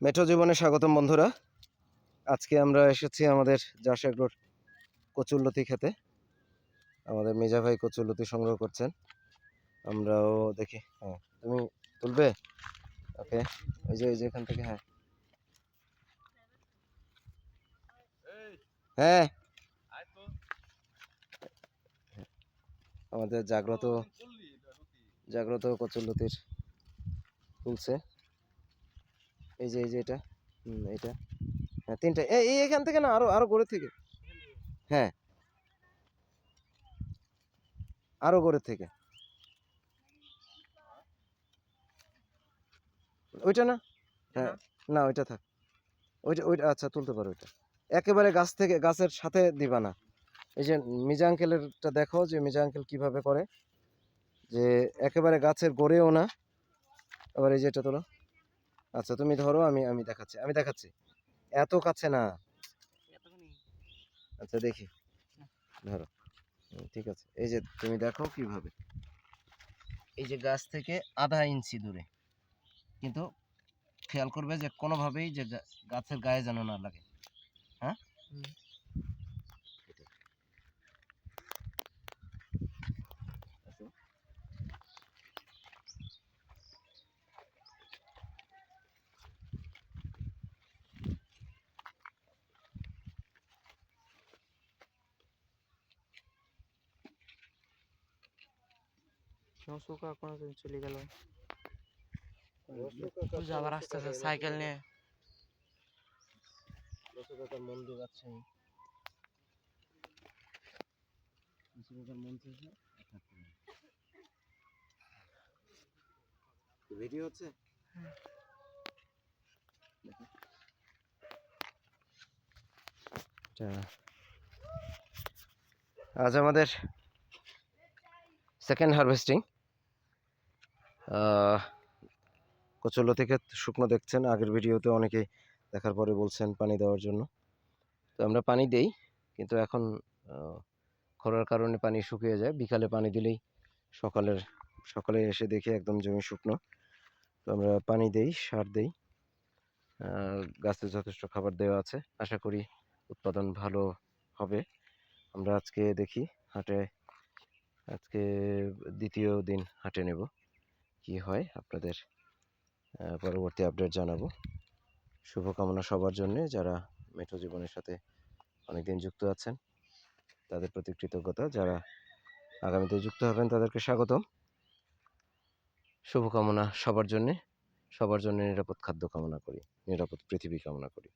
Metro জীবনে স্বাগতম, বন্ধুরা। আজকে আমরা এসেছি আমাদের জাসাগ্রোর কচুরলতি খেতে। আমাদের মেজা ভাই কচুরলতি সংগ্রহ করছেন। আমরাও দেখি। হ্যাঁ তুমি তুলবে? ওকে, ওই যে ওই যে এখান থেকে হ্যাঁ। হ্যাঁ। আমাদের জাগ্রত জাগ্রত কচুরলতির তুলছে এই যে এই যে এটা এটা। হ্যাঁ তিনটা। এই এই এখান থেকে না আরও আরও গড়ে থেকে। হ্যাঁ। আরও গড়ে থেকে। ওইটা না? হ্যাঁ না ওইটা থাক। ওইটা ওইটা আচ্ছা তুলতে পারো ওইটা। একেবারে গাছ থেকে গাছের সাথে দিবা না। এই যে মিজা আঙ্কেলেরটা দেখো যে মিজা আঙ্কেল কীভাবে করে। যে একেবারে গাছের গড়েও না। আবার এই যে এটা তোলো। আচ্ছা তুমি ধরো আমি আমি দেখাচ্ছি আমি দেখাচ্ছি। এত কাছে না। আচ্ছা দেখি। ধরো। ঠিক আছে। এই যে তুমি দেখো কীভাবে। এই যে গাছ থেকে আধা ইঞ্চি দূরে। কিন্তু খেয়াল করবে যে কোনোভাবেই যে গাছের গায়ে যেন না লাগে। হ্যাঁ? নসু কাকা কোনোদিন চলে গেল। আবার আসতেছে সাইকেল নিয়ে। রসু কাকার মন দিয়ে যাচ্ছে রসু কাকার মন থেকে ভিডিও হচ্ছে? আজ আমাদের সেকেন্ড হারভেস্টিং কচুল্লো থেকে শুকনো দেখছেন। আগের ভিডিওতে অনেকেই দেখার পরে বলছেন পানি দেওয়ার জন্য। তো আমরা পানি দেই, কিন্তু এখন খরার কারণে পানি শুকিয়ে যায়। বিকালে পানি দিলেই সকালের, সকালে এসে দেখি একদম জমি শুকনো। তো আমরা পানি দেই, সার দেই। গাছে যথেষ্ট খাবার দেওয়া আছে। আশা করি উৎপাদন ভালো হবে। আমরা আজকে দেখি হাটে, আজকে দ্বিতীয় দিন হাটে নেব। কি হয় আপনাদের পরবর্তী আপডেট জানাব। শুভকামনা সবার জন্য, যারা মেট্রো জীবনের সাথে অনেকদিন যুক্ত আছেন, তাদের প্রতি কৃতজ্ঞতা। যারা আগামীতে যুক্ত হবেন, তাদেরকে স্বাগতম। শুভকামনা সবার জন্যে। সবার জন্য নিরাপদ খাদ্য কামনা করি, নিরাপদ পৃথিবী কামনা করি।